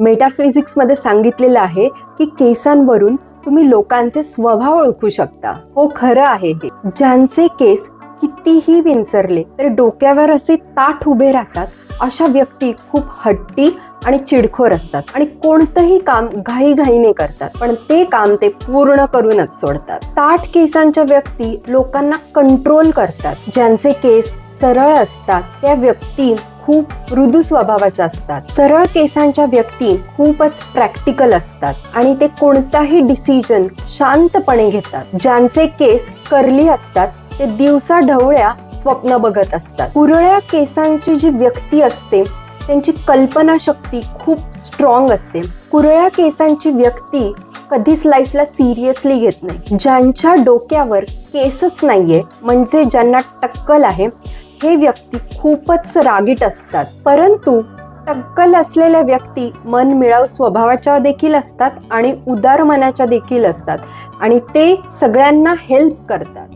मेटाफिजिक्समध्ये सांगितलेलं आहे की केसांवरून तुम्ही लोकांचे स्वभाव ओळखू शकता. हो खरं आहे हे. ज्यांचे केस कितीही विंचरले तर डोक्यावर असे ताठ उभे राहतात अशा व्यक्ती खूप हट्टी आणि चिडखोर असतात आणि कोणतंही काम घाईघाईने करतात पण ते काम ते पूर्ण करूनच सोडतात. ताठ केसांच्या व्यक्ती लोकांना कंट्रोल करतात. ज्यांचे केस सरळ असतात त्या व्यक्ती खूप मृदू स्वभावाच्या असतात. सरळ केसांच्या व्यक्ती खूपच प्रॅक्टिकल असतात आणि ते कोणताही डिसिजन शांतपणे घेतात. ज्यांचे केस कर्ली असतात ते दिवसा ढवळ्या स्वप्न बघत असतात. कुरळ्या केसांची जी व्यक्ती असते त्यांची कल्पना शक्ती खूप स्ट्रॉंग असते. कुरळ्या केसांची व्यक्ती कधीच लाईफला सिरियसली घेत नाही. ज्यांच्या डोक्यावर केसच नाहीये म्हणजे ज्यांना टक्कल आहे हे व्यक्ती खूपच रागीट असतात. परंतु टक्कल असलेल्या व्यक्ती मनमिळाव स्वभावाच्या देखील असतात आणि उदार मनाच्या देखील असतात. आणि ते सगळ्यांना हेल्प करतात.